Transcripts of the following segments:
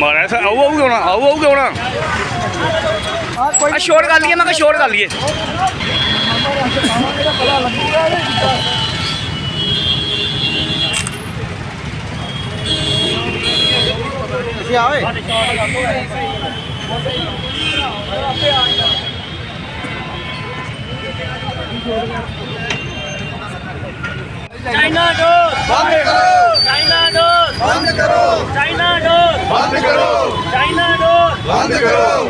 महाराज आओ आओ क्यों ना? आओ आओ क्यों ना? हाँ, हाँ, शोर कर लिए मैं शोर कर लिए आओ। ਮੈਂ ਕਿਹਾ ਸ਼ੋਰ ਕਰ। ਚਾਈਨਾ ਡੋਰ ਬੰਦ ਕਰੋ। ਚਾਈਨਾ ਡੋਰ ਬੰਦ ਕਰੋ। ਚਾਈਨਾ ਡੋਰ ਬੰਦ ਕਰੋ।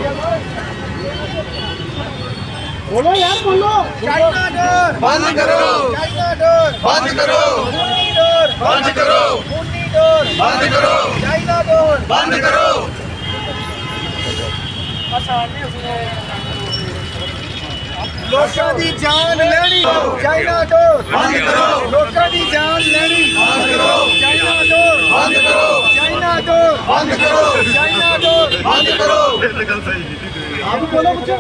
ਚਾਈਨਾ ਡੋਰ ਬੰਦ ਕਰੋ। ਚਾਈਨਾ ਡੋਰ ਬੰਦ ਕਰੋ। ਮੁੰਨੀ ਡੋਰ ਬੰਦ ਕਰੋ। ਮੁੰਨੀ ਡੋਰ ਬੰਦ ਕਰੋ। ਚਾਈਨਾ ਡੋਰ ਬੰਦ ਕਰੋ। ਲੋਕਾਂ ਦੀ ਜਾਨ ਲੈਣੀ। ਚਾਈਨਾ ਡੋਰ ਬੰਦ ਕਰੋ ਲੋਕਾਂ ਦੀ ਜਾਨ ਲੈਣੀ। ਬੰਦ ਕਰੋ ਚਾਈਨਾ ਡੋਰ ਬੰਦ ਕਰੋ ਚਾਈਨਾ ਡੋਰ ਬੰਦ ਕਰੋ ਚਾਈਨਾ ਡੋਰ ਬੰਦ ਕਰੋ ਆਪ ਬੋਲੋ ਕੁਛ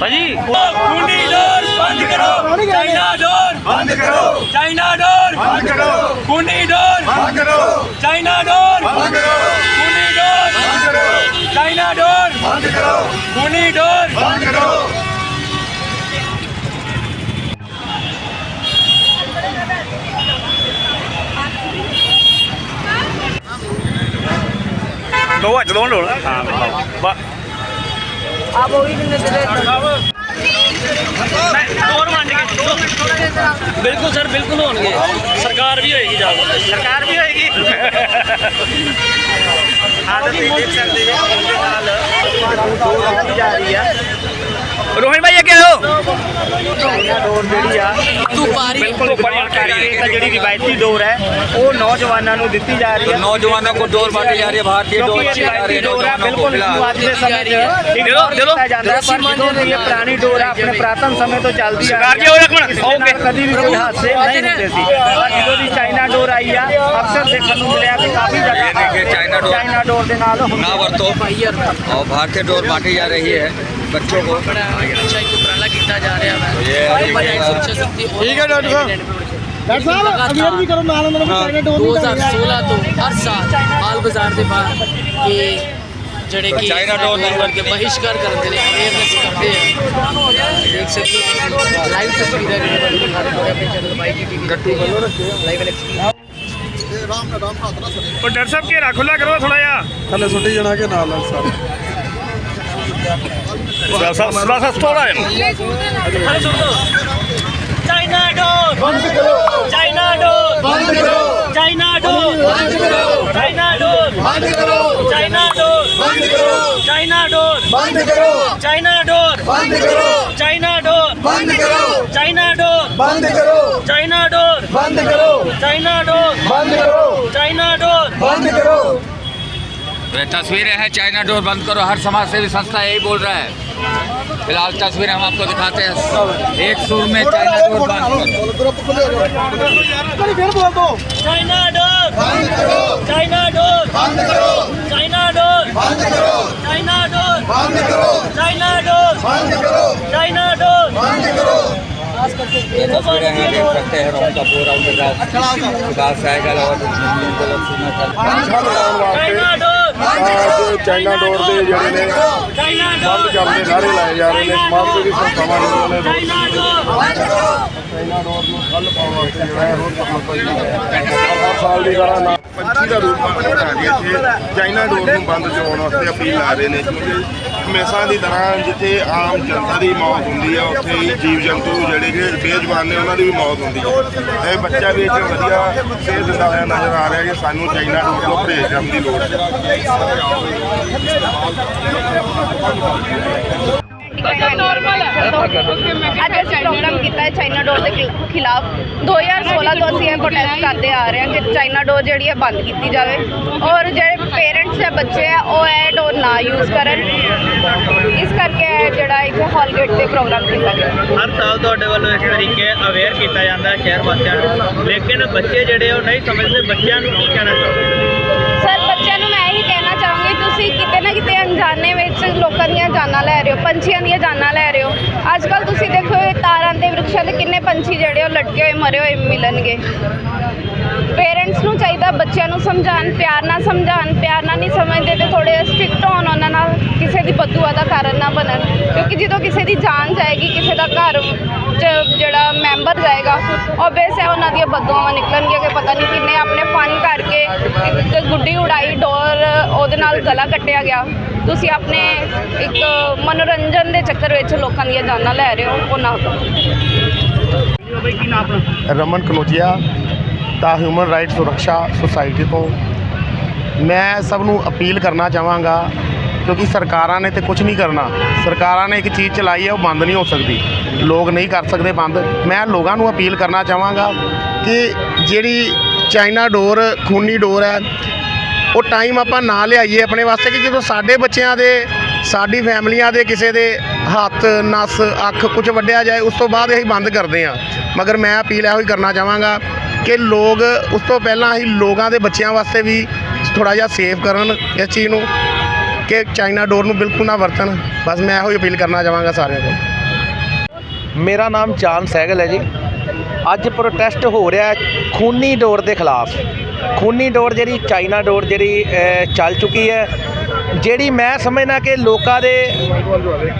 ਭਾਜੀ। ਮੁੰਡੀ ਡੋਰ ਬੰਦ ਕਰੋ। ਚਾਈਨਾ ਡੋਰ। ਬੰਦ ਕਰੋ। ਚਾਈਨਾ ਡੋਰ। ਬੰਦ ਕਰੋ। ਮੁੰਡੀ ਡੋਰ। ਬੰਦ ਕਰੋ। ਚਾਈਨਾ ਡੋਰ। ਬੰਦ ਕਰੋ। ਮੁੰਡੀ ਡੋਰ। ਬੰਦ ਕਰੋ। ਚਾਈਨਾ ਡੋਰ। ਬੰਦ ਕਰੋ। ਖੂਨੀ ਡੋਰ। ਬੰਦ ਕਰੋ। ਦੋ ਅੱਜ ਦੋ ਡੋਲ ਹਾਂ ਬਾ ਆ ਬੋਲੀ ਜਿੰਨੇ ਦੇ ਡੋਰ ਮੰਨ ਕੇ ਬਿਲਕੁਲ ਸਰ ਬਿਲਕੁਲ ਹੋਣਗੇ। ਸਰਕਾਰ ਵੀ ਹੋਏਗੀ ਜਾ ਸਰਕਾਰ ਵੀ ਹੋਏਗੀ। ਆਦਤ ਦੇਖ ਸਕਦੇ ਜੇ ਉਹਦੇ ਨਾਲ ਦੋ ਜਾ ਰਹੀ ਆ। ਰੋਹਨ ਭਾਈ ਅੱਗੇ ਆਓ। ਦੌਰ ਜਿਹੜੀ ਆ ਤੁਪਾਰੀ ਬਿਲਕੁਲ ਇਹ ਜਿਹੜੀ ਰਿਵਾਇਤੀ ਦੌਰ ਹੈ ਉਹ ਨੌਜਵਾਨਾਂ ਨੂੰ ਦਿੱਤੀ ਜਾ ਰਹੀ ਹੈ। नौजवानों को डोर बांटी जा रही है भारतीय डोर क्योंकि ये अच्छी जा रही ਬਿਲਕੁਲ ਸ਼ੁਰੂਆਤ ਦੇ ਸਮੇਂ ਚ ਇੱਕ ਚਲੋ, ਦੌਰ ਚਲੋ। ਦਿੱਤਾ ਜਾਂਦਾ ਹੈ, ਪਰ ਡੋਰ ਆ ਆਪਣੇ ਪ੍ਰਾਤਨ ਸਮੇਂ ਤੋਂ ਚੱਲਦੀ ਆ ਸਰਦਾਰ ਜੀ, ਹੋਰ ਓਕੇ। ਕਦੀ ਵੀ ਕੋਈ ਹਾਦਸੇ ਨਹੀਂ ਹੁੰਦੇ ਸੀ। ਪਰ ਜਦੋਂ ਦੀ ਚਾਈਨਾ ਡੋਰ ਆਈ ਆ ਅਕਸਰ ਦੇਖਣ ਨੂੰ ਮਿਲਿਆ ਕਿ ਕਾਫੀ ਜ਼ਿਆਦਾ ਦੇਖੀਏ ਚਾਈਨਾ ਡੋਰ। ਚਾਈਨਾ ਡੋਰ ਦੇ ਨਾਲ ਹੁੰਦੇ ਨਾ ਵਰਤੋ। और भारतीय डोर बांटी जा रही है बच्चों को ਅੱਛਾ ਇੱਕ ਉਪਰਾਲਾ ਕੀਤਾ ਜਾ ਰਿਹਾ ਵਾ। ये ਠੀਕ ਹੈ। ਡਾਕਟਰ ਸਾਹਿਬ। ਡਾਕਟਰ ਸਾਹਿਬ ਅਵੇਅਰ ਵੀ ਕਰੋ ਨਾਲ ਉਹਨਾਂ ਨੂੰ ਚਾਈਨਾ ਡੋਰ 2016 ਤੋਂ ਹਰ ਸਾਲ ਮਾਲ ਬਾਜ਼ਾਰ ਦੇ ਬਾਹਰ ਕਿ ਜਿਹੜੇ ਕਿ ਚਾਈਨਾ ਡੋਰ ਨਹੀਂ ਵਰਗੇ ਬਹਿਸ਼ਕਾਰ ਕਰਨ ਦੇ ਲਈ ਅਵੇਅਰਨੈਸ ਕਰਦੇ ਆ। ਦੇਖ ਸਕਦੇ ਹੋ ਲਾਈਵ ਤਸਵੀਰਾਂ ਜਿਹੜੇ ਦਿਖਾ ਰਹੇ ਹਾਂ ਆਪਣੇ ਚੈਨਲ ਬਾਈ ਜੀ ਟੀਵੀ ਕੱਟੂ ਲਾਈਵ ਐਕਸਪੀਰੀਅੰਸ ਉਹ ਡਾਕਟਰ ਸਾਹਿਬ ਘੇਰਾ ਖੁੱਲਾ ਕਰੋ ਥੋੜਾ ਜਿਹਾ। ਥੱਲੇ ਸੁੱਟੀ ਜਾਣਾ ਕਿ ਨਾਲ ਨਾਲ ਸਾਰੇ। चाइना डोर बंद करो चाइना डोर बंद करो चाइना डोर चाइना डोर बंद करो चाइना डोर बंद करो चाइना डोर बंद करो चाइना डोर बंद करो चाइना डोर बंद करो चाइना डोर बंद करो चाइना डोर बंद करो चाइना डोर बंद करो चाइना डोर बंद करो तस्वीरें हैं, चाइना डोर बंद करो, हर समाज सेवी संस्था यही बोल रहा है। फिलहाल तस्वीर हम आपको दिखाते हैं एक सुर में China door China door China door China door China door China door China door तस्वीरें हैं देख सकते हैं रोहन कपूर और गुरदास गुरदास सहगल और ਚਾਈਨਾ ਡੋਰ ਚਾਈਨਾ ਡੋਰ। ਦੇ ਜਿਹੜੇ ਨੇ ਬੰਦ ਕਰਨ ਦੇ ਨਾਰੇ ਲਾਏ ਜਾ ਰਹੇ ਨੇ। ਸਮਾਜ ਸੇਵੀ ਸੰਸਥਾਵਾਂ ਨੇ ਚਾਈਨਾ ਡੋਰ। ਨੂੰ ਹੱਲ ਪਾਉਣ ਵਾਸਤੇ ਜਿਹੜਾ ਹੈ। ਰੋਜ਼ ਹਰ ਸਾਲ ਦੀ ਤਰ੍ਹਾਂ ਨਾ ਪੰਛੀ ਦਾ ਰੂਪ ਬਣਾ ਕੇ ਇੱਥੇ ਚਾਈਨਾ ਡੋਰ ਨੂੰ ਬੰਦ ਕਰਵਾਉਣ ਵਾਸਤੇ ਅਪੀਲ ਲਾ ਰਹੇ ਨੇ। ਕਿਉਂਕਿ ਹਮੇਸ਼ਾ ਦੀ ਤਰ੍ਹਾਂ ਜਿੱਥੇ ਆਮ ਜਨਤਾ ਦੀ ਮੌਤ ਹੁੰਦੀ ਆ ਉੱਥੇ ਹੀ ਜੀਵ ਜੰਤੂ ਜਿਹੜੇ ਕਿ ਬੇਜ਼ੁਬਾਨ ਨੇ ਉਹਨਾਂ ਦੀ ਵੀ ਮੌਤ ਹੁੰਦੀ ਹੈ ਇਹ ਬੱਚਾ ਵੀ ਇੱਥੇ ਵਧੀਆ ਸੇਧ ਦਿੰਦਾ ਹੋਇਆ ਨਜ਼ਰ ਆ ਰਿਹਾ ਕਿ ਸਾਨੂੰ ਚਾਈਨਾ ਡੋਰ ਤੋਂ ਪਰਹੇਜ਼ ਕਰਨ ਦੀ ਲੋੜ ਹੈ ਅੱਜ ਅਸੀਂ ਪ੍ਰੋਗਰਾਮ ਕੀਤਾ ਹੈ ਚਾਈਨਾ ਡੋਰ ਦੇ ਖਿ- ਖਿਲਾਫ। 2016 ਤੋਂ ਅਸੀਂ ਇਹ ਪ੍ਰੋਟੈਸਟ ਕਰਦੇ ਆ ਰਹੇ ਹਾਂ ਕਿ ਚਾਈਨਾ ਡੋਰ ਜਿਹੜੀ ਹੈ ਬੰਦ ਕੀਤੀ ਜਾਵੇ। ਔਰ ਜਿਹੜੇ ਪੇਰੈਂਟਸ ਹੈ ਬੱਚੇ ਆ ਉਹ ਇਹ ਡੋਰ ਨਾ ਯੂਜ਼ ਕਰਨ। ਇਸ ਕਰਕੇ ਇਹ ਜਿਹੜਾ ਇੱਥੇ ਹਾਲ ਗੇਟ ਤੇ ਪ੍ਰੋਗਰਾਮ ਕੀਤਾ ਗਿਆ। ਹਰ ਸਾਲ ਤੁਹਾਡੇ ਵੱਲੋਂ ਇਸ ਤਰੀਕੇ ਅਵੇਅਰ ਕੀਤਾ ਜਾਂਦਾ ਹੈ ਸ਼ਹਿਰ ਵਾਸੀਆਂ ਨੂੰ। ਲੇਕਿਨ ਬੱਚੇ ਜਿਹੜੇ ਉਹ ਨਹੀਂ ਸਮਝਦੇ। ਬੱਚਿਆਂ ਨੂੰ ਕੀ ਕਹਿਣਾ ਚਾਹੋਗੇ? ਸਰ ਬੱਚਿਆਂ ਨੂੰ ਮੈਂ ਇਹੀ ਕਹਿਣਾ ਚਾਹੂੰਗੀ ਤੁਸੀਂ ਕਿਤੇ ਨਾ ਕਿਤੇ ਅਣਜਾਣੇ ਵਿੱਚ ਤੁਸੀਂ ਲੋਕਾਂ ਦੀਆਂ ਜਾਨਾਂ ਲੈ ਰਹੇ ਹੋ, ਪੰਛੀਆਂ ਦੀਆਂ ਜਾਨਾਂ ਲੈ ਰਹੇ ਹੋ। ਅੱਜ ਕੱਲ ਤੁਸੀਂ ਦੇਖੋ ਇਹ ਤਾਰਾਂ ਦੇ ਵਰਕਸ਼ਾਪ ਤੇ ਕਿੰਨੇ ਪੰਛੀ ਜਿਹੜੇ ਉਹ ਲਟਕੇ ਹੋਏ, ਮਰੇ ਹੋਏ ਮਿਲਣਗੇ। ਪੇਰੈਂਟਸ ਨੂੰ ਚਾਹੀਦਾ ਬੱਚਿਆਂ ਨੂੰ ਸਮਝਾਉਣ, ਪਿਆਰ ਨਾਲ ਸਮਝਾਉਣ, ਪਿਆਰ ਨਾਲ ਨਹੀਂ ਸਮਝਦੇ ਤੇ ਥੋੜੇ ਸਟ੍ਰਿਕਟ ਹੋਣ ਉਹਨਾਂ ਨਾਲ, ਕਿਸੇ ਦੀ ਬਦਦੁਆ ਦਾ ਕਾਰਨ ਨਾ ਬਣਨ। ਕਿਉਂਕਿ ਜਦੋਂ ਕਿਸੇ ਦੀ ਜਾਨ ਜਾਏਗੀ, ਕਿਸੇ ਦਾ ਘਰ 'ਚ ਜਿਹੜਾ ਮੈਂਬਰ ਜਾਏਗਾ ਓਬਵੀਅਸ ਹੈ ਉਹਨਾਂ ਦੀਆਂ ਬਦਦੁਆਵਾਂ ਨਿਕਲਣਗੀਆਂ ਕਿ ਪਤਾ ਨਹੀਂ ਕਿੰਨੇ ਆਪਣੇ ਫਨ ਕਰਕੇ ਗੁੱਡੀ ਉਡਾਈ, ਡੋਰ ਉਹਦੇ ਨਾਲ ਗਲਾ ਕੱਟਿਆ ਗਿਆ। ਤੁਸੀਂ ਆਪਣੇ ਇੱਕ ਮਨੋਰੰਜਨ ਦੇ ਚੱਕਰ ਵਿੱਚ ਲੋਕਾਂ ਦੀਆਂ ਜਾਨਾਂ ਲੈ ਰਹੇ ਹੋ ਉਹ ਨਾ ਕਰੋ ਬਈ ਕੀ ਨਾਮ ਆਪਣਾ ਰਮਨ ਕਨੋਜੀਆ ਦਾ ਹਿਊਮਨ ਰਾਈਟ ਸੁਰੱਖਿਆ ਸੁਸਾਇਟੀ ਤੋਂ। ਮੈਂ ਸਭ ਨੂੰ ਅਪੀਲ ਕਰਨਾ ਚਾਹਾਂਗਾ, ਕਿਉਂਕਿ ਸਰਕਾਰਾਂ ਨੇ ਤੇ ਕੁਝ ਨਹੀਂ ਕਰਨਾ। ਸਰਕਾਰਾਂ ਨੇ ਇੱਕ ਚੀਜ਼ ਚਲਾਈ ਹੈ ਉਹ ਬੰਦ ਨਹੀਂ ਹੋ ਸਕਦੀ। ਲੋਕ ਨਹੀਂ ਕਰ ਸਕਦੇ ਬੰਦ। ਮੈਂ ਲੋਕਾਂ ਨੂੰ ਅਪੀਲ ਕਰਨਾ ਚਾਹਾਂਗਾ ਕਿ ਜਿਹੜੀ ਚਾਈਨਾ ਡੋਰ ਖੂਨੀ ਡੋਰ ਹੈ ਉਹ ਟਾਈਮ ਆਪਾਂ ਨਾ ਲਿਆਈਏ ਆਪਣੇ ਵਾਸਤੇ ਕਿ ਜਦੋਂ ਸਾਡੇ ਬੱਚਿਆਂ ਦੇ, ਸਾਡੀ ਫੈਮਲੀਆਂ ਦੇ ਕਿਸੇ ਦੇ ਹੱਥ, ਨਸ, ਅੱਖ ਕੁਝ ਵੱਢਿਆ ਜਾਏ, ਉਸ ਤੋਂ ਬਾਅਦ ਅਸੀਂ ਬੰਦ ਕਰਦੇ ਹਾਂ। ਮਗਰ ਮੈਂ ਅਪੀਲ ਇਹੋ ਹੀ ਕਰਨਾ ਚਾਹਾਂਗਾ ਕਿ ਲੋਕ ਉਸ ਤੋਂ ਪਹਿਲਾਂ ਅਸੀਂ ਲੋਕਾਂ ਦੇ ਬੱਚਿਆਂ ਵਾਸਤੇ ਵੀ ਥੋੜਾ ਜਿਹਾ ਸੇਫ ਕਰਨ ਇਸ ਚੀਜ਼ ਨੂੰ, ਕਿ ਚਾਈਨਾ ਡੋਰ ਨੂੰ ਬਿਲਕੁਲ ਨਾ ਵਰਤਣ। ਬਸ ਮੈਂ ਇਹੋ ਹੀ ਅਪੀਲ ਕਰਨਾ ਚਾਹਾਂਗਾ ਸਾਰਿਆਂ ਨੂੰ ਮੇਰਾ ਨਾਮ ਚਾਂਦ ਸਹਿਗਲ ਹੈ ਜੀ। ਅੱਜ ਪ੍ਰੋਟੈਸਟ ਹੋ ਰਿਹਾ ਹੈ ਖੂਨੀ ਡੋਰ ਦੇ ਖਿਲਾਫ। ਖੂਨੀ ਡੋਰ ਜਿਹੜੀ ਚਾਈਨਾ ਡੋਰ ਜਿਹੜੀ ਚੱਲ ਚੁੱਕੀ ਹੈ, ਜਿਹੜੀ ਮੈਂ ਸਮਝਦਾ ਕਿ ਲੋਕਾਂ ਦੇ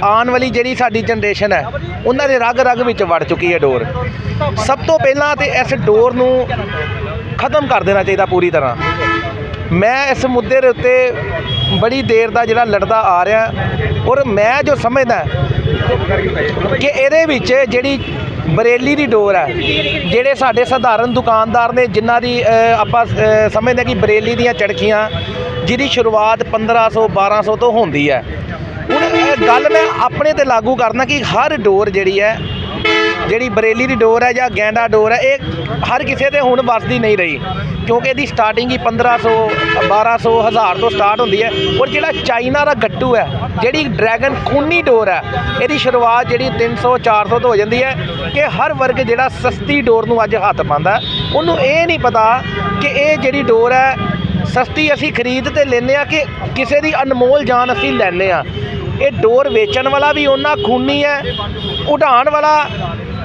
ਆਉਣ ਵਾਲੀ ਜਿਹੜੀ ਸਾਡੀ ਜਨਰੇਸ਼ਨ ਹੈ, ਉਹਨਾਂ ਦੇ ਰਗ ਰਗ ਵਿੱਚ ਵੜ ਚੁੱਕੀ ਹੈ ਡੋਰ ਸਭ ਤੋਂ ਪਹਿਲਾਂ ਤੇ ਇਸ ਡੋਰ ਨੂੰ ਖਤਮ ਕਰ ਦੇਣਾ ਚਾਹੀਦਾ ਪੂਰੀ ਤਰ੍ਹਾਂ। ਮੈਂ ਇਸ ਮੁੱਦੇ ਦੇ ਉੱਤੇ ਬੜੀ ਦੇਰ ਦਾ ਜਿਹੜਾ ਲੜਦਾ ਆ ਰਿਹਾ ਔਰ ਮੈਂ ਜੋ ਸਮਝਦਾ ਕਿ ਇਹਦੇ ਵਿੱਚ ਜਿਹੜੀ ਬਰੇਲੀ ਦੀ ਡੋਰ ਹੈ, ਜਿਹੜੇ ਸਾਡੇ ਸਧਾਰਨ ਦੁਕਾਨਦਾਰ ਨੇ, ਜਿਨ੍ਹਾਂ ਦੀ ਆਪਾਂ ਸਮਝਦੇ ਹਾਂ ਕਿ ਬਰੇਲੀ ਦੀਆਂ ਚੜਕੀਆਂ, ਜਿਹਦੀ ਸ਼ੁਰੂਆਤ 1500 1200 ਤੋਂ ਹੁੰਦੀ ਹੈ। ਹੁਣ ਇਹ ਗੱਲ ਮੈਂ ਆਪਣੇ ਤੇ ਲਾਗੂ ਕਰਨਾ ਕਿ ਹਰ ਡੋਰ ਜਿਹੜੀ ਹੈ, ਜਿਹੜੀ ਬਰੇਲੀ ਦੀ ਡੋਰ ਹੈ ਜਾਂ ਗੈਂਡਾ ਡੋਰ ਹੈ, ਇਹ ਹਰ ਕਿਸੇ 'ਤੇ ਹੁਣ ਵੱਸਦੀ ਨਹੀਂ ਰਹੀ। ਕਿਉਂਕਿ ਇਹਦੀ ਸਟਾਰਟਿੰਗ ਹੀ 1500 1200 1000 ਤੋਂ ਸਟਾਰਟ ਹੁੰਦੀ ਹੈ। ਔਰ ਜਿਹੜਾ ਚਾਈਨਾ ਦਾ ਗੱਟੂ ਹੈ, ਜਿਹੜੀ ਡਰੈਗਨ ਖੂਨੀ ਡੋਰ ਹੈ, ਇਹਦੀ ਸ਼ੁਰੂਆਤ ਜਿਹੜੀ 300 400 ਤੋਂ ਹੋ ਜਾਂਦੀ ਹੈ ਕਿ ਹਰ ਵਰਗ ਜਿਹੜਾ ਸਸਤੀ ਡੋਰ ਨੂੰ ਅੱਜ ਹੱਥ ਪਾਉਂਦਾ ਉਹਨੂੰ ਇਹ ਨਹੀਂ ਪਤਾ ਕਿ ਇਹ ਜਿਹੜੀ ਡੋਰ ਹੈ, ਸਸਤੀ ਅਸੀਂ ਖਰੀਦ ਤੇ ਲੈਂਦੇ ਆ ਕਿ ਕਿਸੇ ਦੀ ਅਨਮੋਲ ਜਾਨ ਅਸੀਂ ਲੈਂਦੇ ਆ ਇਹ ਡੋਰ ਵੇਚਣ ਵਾਲਾ ਵੀ ਉਹਨਾਂ ਖੂਨੀ ਹੈ, ਉਡਾਣ ਵਾਲਾ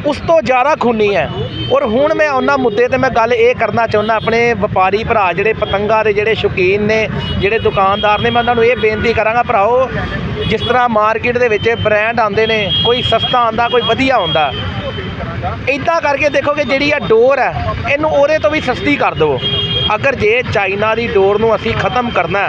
ਉਸ ਤੋਂ ਜ਼ਿਆਦਾ ਖੂਨੀ ਹੈ। ਔਰ ਹੁਣ ਮੈਂ ਉਹਨਾਂ ਮੁੱਦੇ ਤੇ ਮੈਂ ਗੱਲ ਇਹ ਕਰਨਾ ਚਾਹੁੰਦਾ, ਆਪਣੇ ਵਪਾਰੀ ਭਰਾ ਜਿਹੜੇ ਪਤੰਗਾਂ ਦੇ ਜਿਹੜੇ ਸ਼ੌਕੀਨ ਨੇ, ਜਿਹੜੇ ਦੁਕਾਨਦਾਰ ਨੇ, ਮੈਂ ਉਹਨਾਂ ਨੂੰ ਇਹ ਬੇਨਤੀ ਕਰਾਂਗਾ, ਭਰਾਓ, ਜਿਸ ਤਰ੍ਹਾਂ ਮਾਰਕੀਟ ਦੇ ਵਿੱਚ ਬ੍ਰਾਂਡ ਆਉਂਦੇ ਨੇ, ਕੋਈ ਸਸਤਾ ਆਉਂਦਾ, ਕੋਈ ਵਧੀਆ ਆਉਂਦਾ ਇਦਾਂ ਕਰਕੇ ਦੇਖੋ ਕਿ ਜਿਹੜੀ ਆ ਡੋਰ ਹੈ, ਇਹਨੂੰ ਉਹਦੇ ਤੋਂ ਵੀ ਸਸਤੀ ਕਰ ਦਿਓ। ਅਗਰ ਜੇ ਚਾਈਨਾ ਦੀ ਡੋਰ ਨੂੰ ਅਸੀਂ ਖਤਮ ਕਰਨਾ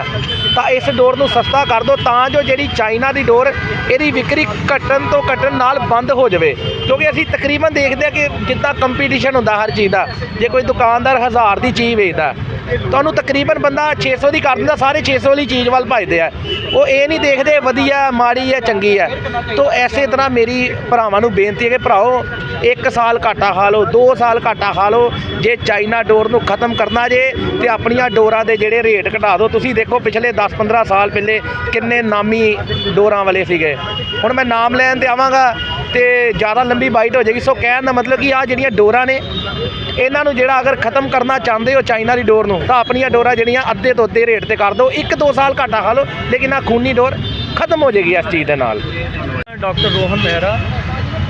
ਤਾਂ ਇਸ ਡੋਰ ਨੂੰ ਸਸਤਾ ਕਰ ਦਿਓ ਤਾਂ ਜੋ ਜਿਹੜੀ ਚਾਈਨਾ ਦੀ ਡੋਰ, ਇਹਦੀ ਵਿਕਰੀ ਘਟਣ ਤੋਂ ਘਟਣ ਨਾਲ ਬੰਦ ਹੋ ਜਾਵੇ। ਕਿਉਂਕਿ ਅਸੀਂ ਤਕਰੀਬਨ ਦੇਖਦੇ ਹਾਂ ਕਿ ਜਿੱਦਾਂ ਕੰਪੀਟੀਸ਼ਨ ਹੁੰਦਾ ਹਰ ਚੀਜ਼ ਦਾ, ਜੇ ਕੋਈ ਦੁਕਾਨਦਾਰ ਹਜ਼ਾਰ ਦੀ ਚੀਜ਼ ਵੇਚਦਾ ਤੁਹਾਨੂੰ ਤਕਰੀਬਨ ਬੰਦਾ 600 ਦੀ ਕਰ ਦਿੰਦਾ, ਸਾਰੇ 600 ਵਾਲੀ ਚੀਜ਼ ਵੱਲ ਭੱਜਦੇ ਆ। ਉਹ ਇਹ ਨਹੀਂ ਦੇਖਦੇ ਵਧੀਆ, ਮਾੜੀ ਹੈ, ਚੰਗੀ ਹੈ। ਤੋ ਐਸੇ ਤਰ੍ਹਾਂ ਮੇਰੀ ਭਰਾਵਾਂ ਨੂੰ ਬੇਨਤੀ ਹੈ ਕਿ ਭਰਾਓ, ਇੱਕ ਸਾਲ ਘਾਟਾ ਖਾ ਲਓ 2 ਸਾਲ ਘਾਟਾ ਖਾ ਲਓ, ਜੇ ਚਾਈਨਾ ਡੋਰ ਨੂੰ ਖਤਮ ਕਰਨਾ ਜੇ ਤੇ ਆਪਣੀਆਂ ਡੋਰਾਂ ਦੇ ਜਿਹੜੇ ਰੇਟ ਘਟਾ ਦਿਓ। ਤੁਸੀਂ ਦੇਖੋ ਪਿਛਲੇ 10-15 ਸਾਲ ਪਹਿਲੇ ਕਿੰਨੇ ਨਾਮੀ ਡੋਰਾਂ ਵਾਲੇ ਸੀਗੇ। ਹੁਣ ਮੈਂ ਨਾਮ ਲੈਣ ਤੇ ਆਵਾਂਗਾ ਤੇ ਜ਼ਿਆਦਾ ਲੰਬੀ ਬਾਈਟ ਹੋ ਜਾਏਗੀ। ਸੋ ਕਹਿਣ ਦਾ ਮਤਲਬ ਕਿ ਆ ਜਿਹੜੀਆਂ ਡੋਰਾਂ ਨੇ, ਇਹਨਾਂ ਨੂੰ ਜਿਹੜਾ ਅਗਰ ਖਤਮ ਕਰਨਾ ਚਾਹੁੰਦੇ ਹੋ ਚਾਈਨਾ ਦੀ ਡੋਰ ਨੂੰ, ਤਾਂ ਆਪਣੀਆਂ ਡੋਰਾਂ ਜਿਹੜੀਆਂ ਅੱਧੇ ਤੋਂ ਅੱਧੇ ਰੇਟ ਤੇ ਕਰ ਦਿਓ। 1-2 ਸਾਲ ਘਾਟਾ ਖਾ ਲਓ, ਲੇਕਿਨ ਆ ਖੂਨੀ ਡੋਰ ਖਤਮ ਹੋ ਜਾਏਗੀ ਇਸ ਚੀਜ਼ ਦੇ ਨਾਲ। Doctor Rohan Mehra,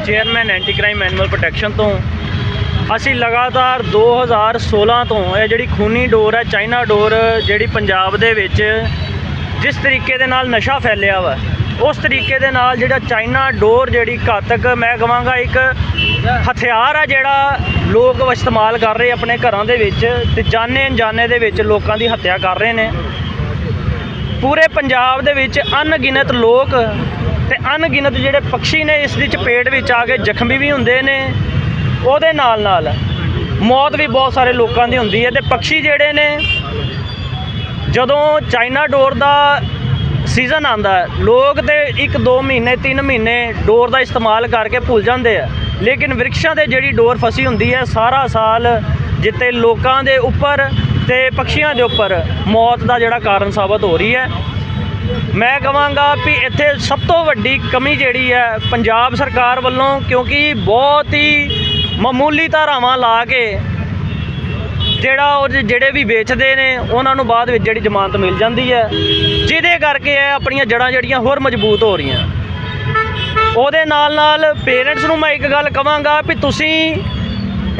chairman anti crime animal protection ਤੋਂ। ਅਸੀਂ ਲਗਾਤਾਰ 2016 ਤੋਂ ਇਹ ਜਿਹੜੀ ਖੂਨੀ ਡੋਰ ਹੈ, ਚਾਈਨਾ ਡੋਰ ਜਿਹੜੀ ਪੰਜਾਬ ਦੇ ਵਿੱਚ ਜਿਸ ਤਰੀਕੇ ਦੇ ਨਾਲ ਨਸ਼ਾ ਫੈਲਿਆ ਵਾ, ਉਸ ਤਰੀਕੇ ਦੇ ਨਾਲ ਜਿਹੜਾ ਚਾਈਨਾ ਡੋਰ ਜਿਹੜੀ ਘਾਤਕ ਮੈਂ ਕਹਾਂਗਾ ਇੱਕ ਹਥਿਆਰ ਆ ਜਿਹੜਾ ਲੋਕ ਇਸਤੇਮਾਲ ਕਰ ਰਹੇ ਆਪਣੇ ਘਰਾਂ ਦੇ ਵਿੱਚ ਤੇ ਜਾਣੇ ਅਣਜਾਣੇ ਦੇ ਵਿੱਚ ਲੋਕਾਂ ਦੀ ਹੱਤਿਆ ਕਰ ਰਹੇ ਨੇ। ਪੂਰੇ ਪੰਜਾਬ ਦੇ ਵਿੱਚ ਅਣਗਿਣਤ ਲੋਕ ਤੇ ਅਣਗਿਣਤ ਜਿਹੜੇ ਪੰਛੀ ਨੇ, ਇਸ ਦੀ ਚਪੇਟ ਵਿੱਚ ਆ ਕੇ ਜ਼ਖਮੀ ਵੀ ਹੁੰਦੇ ਨੇ। ਉਹਦੇ ਨਾਲ ਨਾਲ ਮੌਤ ਵੀ ਬਹੁਤ ਸਾਰੇ ਲੋਕਾਂ ਦੀ ਹੁੰਦੀ ਹੈ ਤੇ ਪੰਛੀ ਜਿਹੜੇ ਨੇ, ਜਦੋਂ ਚਾਈਨਾ ਡੋਰ ਦਾ ਸੀਜ਼ਨ ਆਂਦਾ ਲੋਕ ਤੇ 1 2 ਮਹੀਨੇ 3 ਮਹੀਨੇ ਡੋਰ ਦਾ ਇਸਤੇਮਾਲ ਕਰਕੇ ਭੁੱਲ ਜਾਂਦੇ ਆ। ਲੇਕਿਨ ਵਿਰਖਾਂ ਤੇ ਜਿਹੜੀ ਡੋਰ ਫਸੀ ਹੁੰਦੀ ਹੈ, ਸਾਰਾ ਸਾਲ ਜਿੱਤੇ ਲੋਕਾਂ ਦੇ ਉੱਪਰ ਤੇ ਪੰਛੀਆਂ ਦੇ ਉੱਪਰ ਮੌਤ ਦਾ ਜਿਹੜਾ ਕਾਰਨ ਸਾਬਤ ਹੋ ਰਹੀ ਹੈ। ਮੈਂ ਕਹਾਂਗਾ ਵੀ ਇੱਥੇ ਸਭ ਤੋਂ ਵੱਡੀ ਕਮੀ ਜਿਹੜੀ ਹੈ, ਪੰਜਾਬ ਸਰਕਾਰ ਵੱਲੋਂ ਕਿਉਂਕਿ ਬਹੁਤ ਹੀ ਮਾਮੂਲੀ ਧਾਰਾਵਾਂ ਲਾ ਕੇ ਜਿਹੜਾ ਉਹ ਜਿਹੜੇ ਵੀ ਵੇਚਦੇ ਨੇ, ਉਹਨਾਂ ਨੂੰ ਬਾਅਦ ਵਿੱਚ ਜਿਹੜੀ ਜ਼ਮਾਨਤ ਮਿਲ ਜਾਂਦੀ ਹੈ। ਜਿਹਦੇ ਕਰਕੇ ਇਹ ਆਪਣੀਆਂ ਜੜਾਂ ਜਿਹੜੀਆਂ ਹੋਰ ਮਜ਼ਬੂਤ ਹੋ ਰਹੀਆਂ। ਉਹਦੇ ਨਾਲ ਨਾਲ ਪੇਰੈਂਟਸ ਨੂੰ ਮੈਂ ਇੱਕ ਗੱਲ ਕਵਾਂਗਾ ਵੀ ਤੁਸੀਂ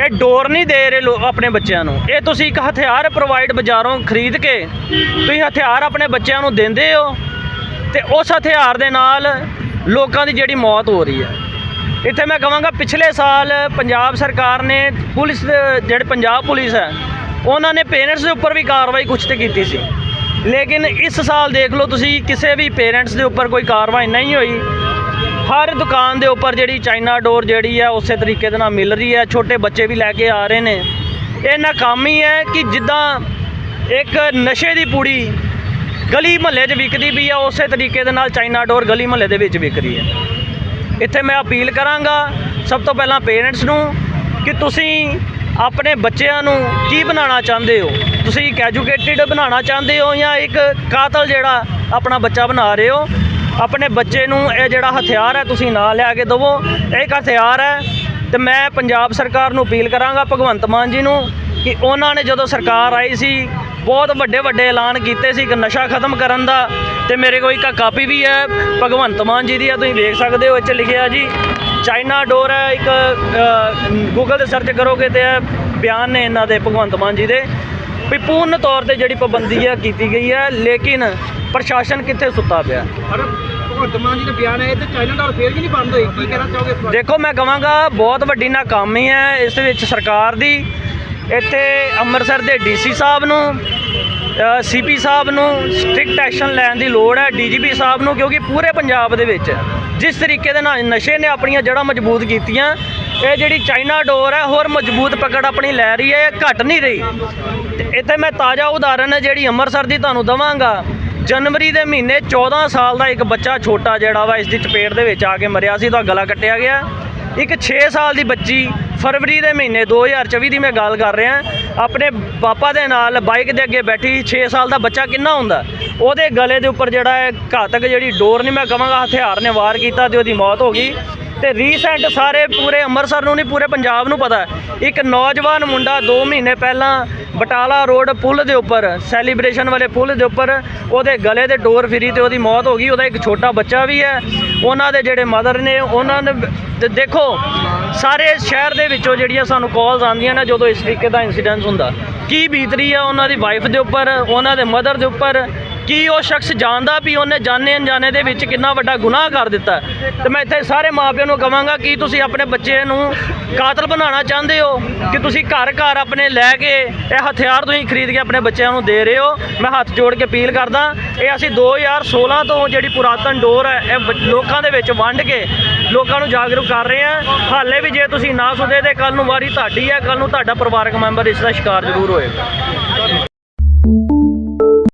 ਇਹ ਡੋਰ ਨਹੀਂ ਦੇ ਰਹੇ ਲੋ- ਆਪਣੇ ਬੱਚਿਆਂ ਨੂੰ। ਇਹ ਤੁਸੀਂ ਇੱਕ ਹਥਿਆਰ ਪ੍ਰੋਵਾਈਡ ਬਾਜ਼ਾਰੋਂ ਖਰੀਦ ਕੇ ਤੁਸੀਂ ਹਥਿਆਰ ਆਪਣੇ ਬੱਚਿਆਂ ਨੂੰ ਦਿੰਦੇ ਹੋ ਤੇ ਉਸ ਹਥਿਆਰ ਦੇ ਨਾਲ ਲੋਕਾਂ ਦੀ ਜਿਹੜੀ ਮੌਤ ਹੋ ਰਹੀ ਹੈ। ਇੱਥੇ ਮੈਂ ਕਹਾਂਗਾ ਪਿਛਲੇ ਸਾਲ ਪੰਜਾਬ ਸਰਕਾਰ ਨੇ ਪੁਲਿਸ ਜਿਹੜੇ ਪੰਜਾਬ ਪੁਲਿਸ ਹੈ, ਉਹਨਾਂ ਨੇ ਪੇਰੈਂਟਸ ਦੇ ਉੱਪਰ ਵੀ ਕਾਰਵਾਈ ਕੁਛ ਤੇ ਕੀਤੀ ਸੀ। ਲੇਕਿਨ ਇਸ ਸਾਲ ਦੇਖ ਲਓ ਤੁਸੀਂ, ਕਿਸੇ ਵੀ ਪੇਰੈਂਟਸ ਦੇ ਉੱਪਰ ਕੋਈ ਕਾਰਵਾਈ ਨਹੀਂ ਹੋਈ। ਹਰ ਦੁਕਾਨ ਦੇ ਉੱਪਰ ਜਿਹੜੀ ਚਾਈਨਾ ਡੋਰ ਜਿਹੜੀ ਹੈ, ਉਸੇ ਤਰੀਕੇ ਦੇ ਨਾਲ ਮਿਲ ਰਹੀ ਹੈ। ਛੋਟੇ ਬੱਚੇ ਵੀ ਲੈ ਕੇ ਆ ਰਹੇ ਨੇ। ਇਹ ਨਾਕਾਮੀ ਹੈ ਕਿ ਜਿੱਦਾਂ ਇੱਕ ਨਸ਼ੇ ਦੀ ਪੂੜੀ ਗਲੀ ਮਹੱਲੇ 'ਚ ਵਿਕਦੀ ਵੀ ਆ ਉਸੇ ਤਰੀਕੇ ਦੇ ਨਾਲ ਚਾਈਨਾ ਡੋਰ ਗਲੀ ਮਹੱਲੇ ਦੇ ਵਿੱਚ ਵਿਕ ਰਹੀ ਹੈ। ਇੱਥੇ ਮੈਂ ਅਪੀਲ ਕਰਾਂਗਾ ਸਭ ਤੋਂ ਪਹਿਲਾਂ ਪੇਰੈਂਟਸ ਨੂੰ ਕਿ ਤੁਸੀਂ ਆਪਣੇ ਬੱਚਿਆਂ ਨੂੰ ਕੀ ਬਣਾਉਣਾ ਚਾਹੁੰਦੇ ਹੋ? ਤੁਸੀਂ ਇੱਕ ਐਜੂਕੇਟਿਡ ਬਣਾਉਣਾ ਚਾਹੁੰਦੇ ਹੋ ਜਾਂ ਇੱਕ ਕਾਤਲ ਜਿਹੜਾ ਆਪਣਾ ਬੱਚਾ ਬਣਾ ਰਹੇ ਹੋ? ਆਪਣੇ ਬੱਚੇ ਨੂੰ ਇਹ ਜਿਹੜਾ ਹਥਿਆਰ ਹੈ ਤੁਸੀਂ ਨਾ ਲਿਆ ਕੇ ਦੇਵੋ। ਇਹ ਇੱਕ ਹਥਿਆਰ ਹੈ ਤੇ ਮੈਂ ਪੰਜਾਬ ਸਰਕਾਰ ਨੂੰ ਅਪੀਲ ਕਰਾਂਗਾ, ਭਗਵੰਤ ਮਾਨ ਜੀ ਨੂੰ, ਕਿ ਉਹਨਾਂ ਨੇ ਜਦੋਂ ਸਰਕਾਰ ਆਈ ਸੀ ਬਹੁਤ ਵੱਡੇ ਵੱਡੇ ਐਲਾਨ ਕੀਤੇ ਸੀ ਕਿ ਨਸ਼ਾ ਖਤਮ ਕਰਨ ਦਾ ਤੇ ਮੇਰੇ ਕੋਲ ਇੱਕ ਕਾਪੀ ਵੀ ਹੈ ਭਗਵੰਤ ਮਾਨ ਜੀ ਦੀ ਹੈ ਤੁਸੀਂ ਵੇਖ ਸਕਦੇ ਹੋ ਇੱਥੇ ਲਿਖਿਆ ਜੀ। ਚਾਈਨਾ ਡੋਰ ਹੈ ਇੱਕ ਗੂਗਲ ਤੇ ਸਰਚ ਕਰੋਗੇ ਤੇ ਇਹ ਬਿਆਨ ਨੇ ਇਹਨਾਂ ਦੇ ਭਗਵੰਤ ਮਾਨ ਜੀ ਦੇ। ਵੀ ਪੂਰਨ ਤੌਰ ਤੇ ਜਿਹੜੀ ਪਾਬੰਦੀ ਹੈ ਕੀਤੀ ਗਈ ਹੈ ਲੇਕਿਨ ਪ੍ਰਸ਼ਾਸਨ ਕਿੱਥੇ ਸੁੱਤਾ ਪਿਆ? ਦੇਖੋ ਮੈਂ ਕਹਾਂਗਾ ਬਹੁਤ ਵੱਡੀ ਨਾਕਾਮੀ ਹੈ ਇਸ ਵਿੱਚ ਸਰਕਾਰ ਦੀ। ਇੱਥੇ ਅੰਮ੍ਰਿਤਸਰ ਦੇ ਡੀਸੀ ਸਾਹਿਬ ਨੂੰ ਸੀਪੀ ਸਾਹਿਬ ਨੂੰ ਸਟ੍ਰਿਕਟ ਐਕਸ਼ਨ ਲੈਣ ਦੀ ਲੋੜ ਹੈ ਡੀਜੀਪੀ ਸਾਹਿਬ ਨੂੰ, ਕਿਉਂਕਿ ਪੂਰੇ ਪੰਜਾਬ ਦੇ ਵਿੱਚ ਜਿਸ ਤਰੀਕੇ ਦੇ ਨਾਲ ਨਸ਼ੇ ਨੇ ਆਪਣੀਆਂ ਜੜ੍ਹਾਂ ਮਜ਼ਬੂਤ ਕੀਤੀਆਂ, ਇਹ ਜਿਹੜੀ ਚਾਈਨਾ ਡੋਰ ਹੈ, ਹੋਰ ਮਜ਼ਬੂਤ ਪਕੜ ਆਪਣੀ ਲੈ ਰਹੀ ਹੈ, ਇਹ ਘਟ ਨਹੀਂ ਰਹੀ। ਤੇ ਇੱਥੇ ਮੈਂ ਤਾਜ਼ਾ ਉਦਾਹਰਨ ਹੈ, ਜਿਹੜੀ ਅੰਮ੍ਰਿਤਸਰ ਦੀ ਤੁਹਾਨੂੰ ਦਵਾਂਗਾ। ਜਨਵਰੀ ਦੇ ਮਹੀਨੇ 14 ਸਾਲ ਦਾ ਇੱਕ ਬੱਚਾ ਛੋਟਾ ਜਿਹੜਾ ਵਾ, ਇਸ ਦੀ ਚਪੇਟ ਦੇ ਵਿੱਚ ਆ ਕੇ ਮਰਿਆ ਸੀ ਤਾਂ ਗਲਾ ਕੱਟਿਆ ਗਿਆ। ਇੱਕ 6 ਸਾਲ ਦੀ ਬੱਚੀ, ਫਰਵਰੀ ਦੇ ਮਹੀਨੇ 2024 ਦੀ ਮੈਂ ਗੱਲ ਕਰ ਰਿਹਾ, ਆਪਣੇ ਪਾਪਾ ਦੇ ਨਾਲ ਬਾਈਕ ਦੇ ਅੱਗੇ ਬੈਠੀ 6 ਸਾਲ ਦਾ ਬੱਚਾ ਕਿੰਨਾ ਹੁੰਦਾ? ਉਹਦੇ ਗਲੇ ਦੇ ਉੱਪਰ ਜਿਹੜਾ ਹੈ ਘਾਤਕ ਜਿਹੜੀ ਡੋਰ ਨਹੀਂ ਮੈਂ ਕਹਾਂਗਾ ਹਥਿਆਰ ਨੇ ਵਾਰ ਕੀਤਾ ਤੇ ਉਹਦੀ ਮੌਤ ਹੋ ਗਈ। ਤੇ ਰੀਸੈਂਟ ਸਾਰੇ ਪੂਰੇ ਅੰਮ੍ਰਿਤਸਰ ਨੂੰ ਨਹੀਂ ਪੂਰੇ ਪੰਜਾਬ ਨੂੰ ਪਤਾ ਇੱਕ ਨੌਜਵਾਨ ਮੁੰਡਾ 2 ਮਹੀਨੇ ਪਹਿਲਾਂ ਬਟਾਲਾ ਰੋਡ ਪੁਲ ਦੇ ਉੱਪਰ ਸੈਲੀਬ੍ਰੇਸ਼ਨ ਵਾਲੇ ਪੁਲ ਦੇ ਉੱਪਰ, ਉਹਦੇ ਗਲੇ ਤੇ ਡੋਰ ਫਿਰੀ ਤੇ ਉਹਦੀ ਮੌਤ ਹੋ ਗਈ। ਉਹਦਾ ਇੱਕ ਛੋਟਾ ਬੱਚਾ ਵੀ ਹੈ। ਉਹਨਾਂ ਦੇ ਜਿਹੜੇ ਮਦਰ ਨੇ, ਉਹਨਾਂ ਨੇ ਤੇ ਦੇਖੋ, ਸਾਰੇ ਸ਼ਹਿਰ ਦੇ ਵਿੱਚੋਂ ਜਿਹੜੀਆਂ ਸਾਨੂੰ ਕਾਲਸ ਆਉਂਦੀਆਂ ਨੇ ਜਦੋਂ ਇਸ ਤਰੀਕੇ ਦਾ ਇਨਸੀਡੈਂਸ ਹੁੰਦਾ। ਕੀ ਬੀਤ ਰਹੀ ਆ ਉਹਨਾਂ ਦੀ ਵਾਈਫ ਦੇ ਉੱਪਰ, ਉਹਨਾਂ ਦੇ ਮਦਰ ਦੇ ਉੱਪਰ? ਕੀ ਉਹ ਸ਼ਖਸ ਜਾਣਦਾ ਵੀ ਉਹਨੇ ਜਾਣੇ ਅਣਜਾਣੇ ਦੇ ਵਿੱਚ ਕਿੰਨਾ ਵੱਡਾ ਗੁਨਾਹ ਕਰ ਦਿੱਤਾ? ਤੇ ਮੈਂ ਇੱਥੇ ਸਾਰੇ ਮਾਪਿਆਂ ਨੂੰ ਕਹਾਂਗਾ ਕਿ ਤੁਸੀਂ ਆਪਣੇ ਬੱਚੇ ਨੂੰ ਕਾਤਲ ਬਣਾਉਣਾ ਚਾਹੁੰਦੇ ਹੋ? ਕਿ ਤੁਸੀਂ ਘਰ ਘਰ ਆਪਣੇ ਲੈ ਕੇ ਇਹ ਹਥਿਆਰ ਤੁਸੀਂ ਖਰੀਦ ਕੇ ਆਪਣੇ ਬੱਚਿਆਂ ਨੂੰ ਦੇ ਰਹੇ ਹੋ? ਮੈਂ ਹੱਥ ਜੋੜ ਕੇ ਅਪੀਲ ਕਰਦਾ, ਇਹ ਅਸੀਂ 2016 ਤੋਂ ਜਿਹੜੀ ਪੁਰਾਤਨ ਡੋਰ ਹੈ, ਇਹ ਬ- ਲੋਕਾਂ ਦੇ ਵਿੱਚ ਵੰਡ ਕੇ ਲੋਕਾਂ ਨੂੰ ਜਾਗਰੂਕ ਕਰ ਰਹੇ ਹਾਂ। ਹਾਲੇ ਵੀ ਜੇ ਤੁਸੀਂ ਨਾ ਸੁਦੇ ਤੇ ਕੱਲ ਨੂੰ ਵਾਰੀ ਤੁਹਾਡੀ ਹੈ ਕੱਲ ਨੂੰ ਤੁਹਾਡਾ ਪਰਿਵਾਰਕ ਮੈਂਬਰ ਇਸ ਦਾ ਸ਼ਿਕਾਰ ਜ਼ਰੂਰ ਹੋਏਗਾ।